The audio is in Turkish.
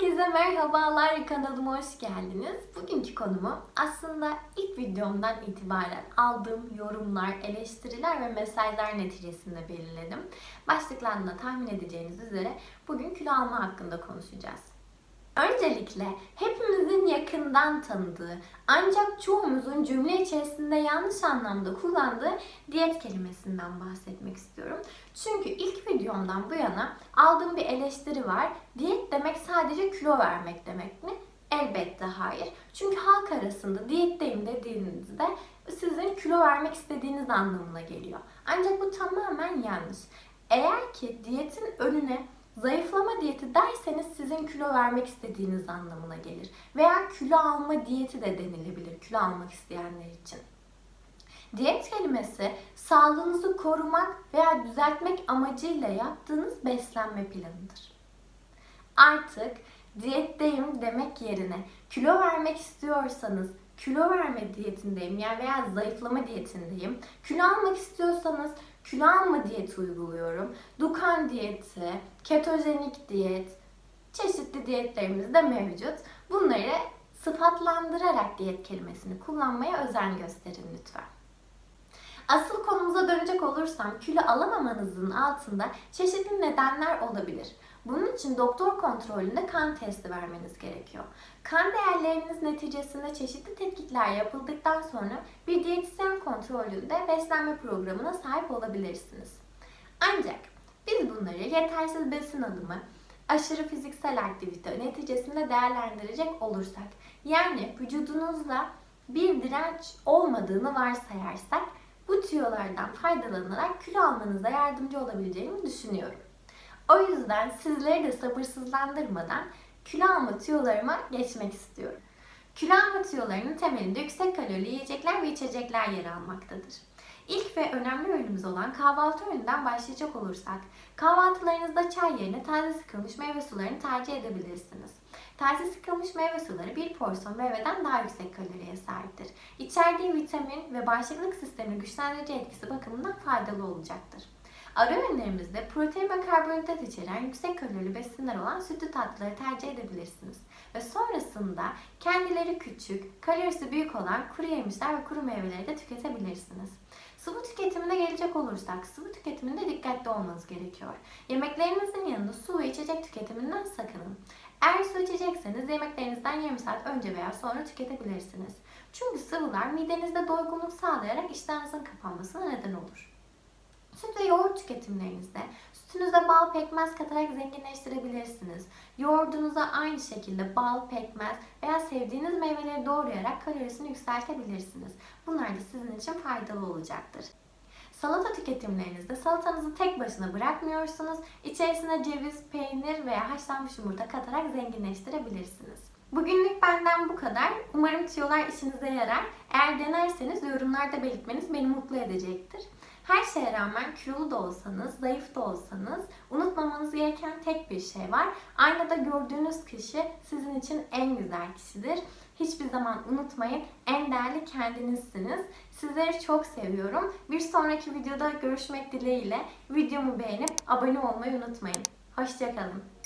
Herkese merhabalar, kanalıma hoş geldiniz. Bugünkü konumu aslında ilk videomdan itibaren aldığım yorumlar, eleştiriler ve mesajlar neticesinde belirledim. Başlıklarından da tahmin edeceğiniz üzere bugün kilo alma hakkında konuşacağız. Öncelikle hepimizin yakından tanıdığı ancak çoğumuzun cümle içerisinde yanlış anlamda kullandığı diyet kelimesinden bahsetmek istiyorum. Çünkü ilk videomdan bu yana aldığım bir eleştiri var. Diyet demek sadece kilo vermek demek mi? Elbette hayır. Çünkü halk arasında diyetteyim dediğinizde sizin kilo vermek istediğiniz anlamına geliyor. Ancak bu tamamen yanlış. Eğer ki diyetin önüne Zayıflama diyeti derseniz sizin kilo vermek istediğiniz anlamına gelir. Veya kilo alma diyeti de denilebilir kilo almak isteyenler için. Diyet kelimesi sağlığınızı korumak veya düzeltmek amacıyla yaptığınız beslenme planıdır. Artık diyetteyim demek yerine kilo vermek istiyorsanız kilo verme diyetindeyim yani veya zayıflama diyetindeyim. Kilo almak istiyorsanız kilo alma diyeti uyguluyorum. Dukan diyeti, ketojenik diyet, çeşitli diyetlerimiz de mevcut. Bunları sıfatlandırarak diyet kelimesini kullanmaya özen gösterin lütfen. Asıl konumuza dönecek olursam kilo alamamanızın altında çeşitli nedenler olabilir. Bunun için doktor kontrolünde kan testi vermeniz gerekiyor. Kan değerleriniz neticesinde çeşitli tetkikler yapıldıktan sonra bir diyetisyen kontrolünde beslenme programına sahip olabilirsiniz. Ancak biz bunları yetersiz besin alımı, aşırı fiziksel aktivite neticesinde değerlendirecek olursak, yani vücudunuzda bir direnç olmadığını varsayarsak bu tüyolardan faydalanarak kilo almanıza yardımcı olabileceğimi düşünüyorum. O yüzden sizleri de sabırsızlandırmadan kilo alma tüyolarıma geçmek istiyorum. Kilo alma tüyolarının temelinde yüksek kalorili yiyecekler ve içecekler yer almaktadır. İlk ve önemli öğünümüz olan kahvaltı öğününden başlayacak olursak, kahvaltılarınızda çay yerine taze sıkılmış meyve sularını tercih edebilirsiniz. Taze sıkılmış meyve suları bir porsiyon meyveden daha yüksek kaloriye sahiptir. İçerdiği vitamin ve bağışıklık sistemini güçlendirici etkisi bakımından faydalı olacaktır. Ara öğünlerimizde protein ve karbonhidrat içeren yüksek kalorili besinler olan sütlü tatlıları tercih edebilirsiniz. Ve sonrasında kendileri küçük, kalorisi büyük olan kuru yemişler ve kuru meyveleri de tüketebilirsiniz. Sıvı tüketimine gelecek olursak sıvı tüketiminde dikkatli olmanız gerekiyor. Yemeklerinizin yanında su ve içecek tüketiminden sakının. Eğer su içecekseniz yemeklerinizden 20 saat önce veya sonra tüketebilirsiniz. Çünkü sıvılar midenizde doygunluk sağlayarak iştahınızın kapanmasına neden olur. Süt ve yoğurt tüketimlerinizde sütünüze bal pekmez katarak zenginleştirebilirsiniz. Yoğurdunuza aynı şekilde bal, pekmez veya sevdiğiniz meyveleri doğrayarak kalorisini yükseltebilirsiniz. Bunlar da sizin için faydalı olacaktır. Salata tüketimlerinizde salatanızı tek başına bırakmıyorsunuz. İçerisine ceviz, peynir veya haşlanmış yumurta katarak zenginleştirebilirsiniz. Bugünlük benden bu kadar. Umarım tüyolar işinize yarar. Eğer denerseniz yorumlarda belirtmeniz beni mutlu edecektir. Her şeye rağmen kilolu da olsanız, zayıf da olsanız unutmamanız gereken tek bir şey var. Aynada gördüğünüz kişi sizin için en güzel kişidir. Hiçbir zaman unutmayın. En değerli kendinizsiniz. Sizleri çok seviyorum. Bir sonraki videoda görüşmek dileğiyle videomu beğenip abone olmayı unutmayın. Hoşçakalın.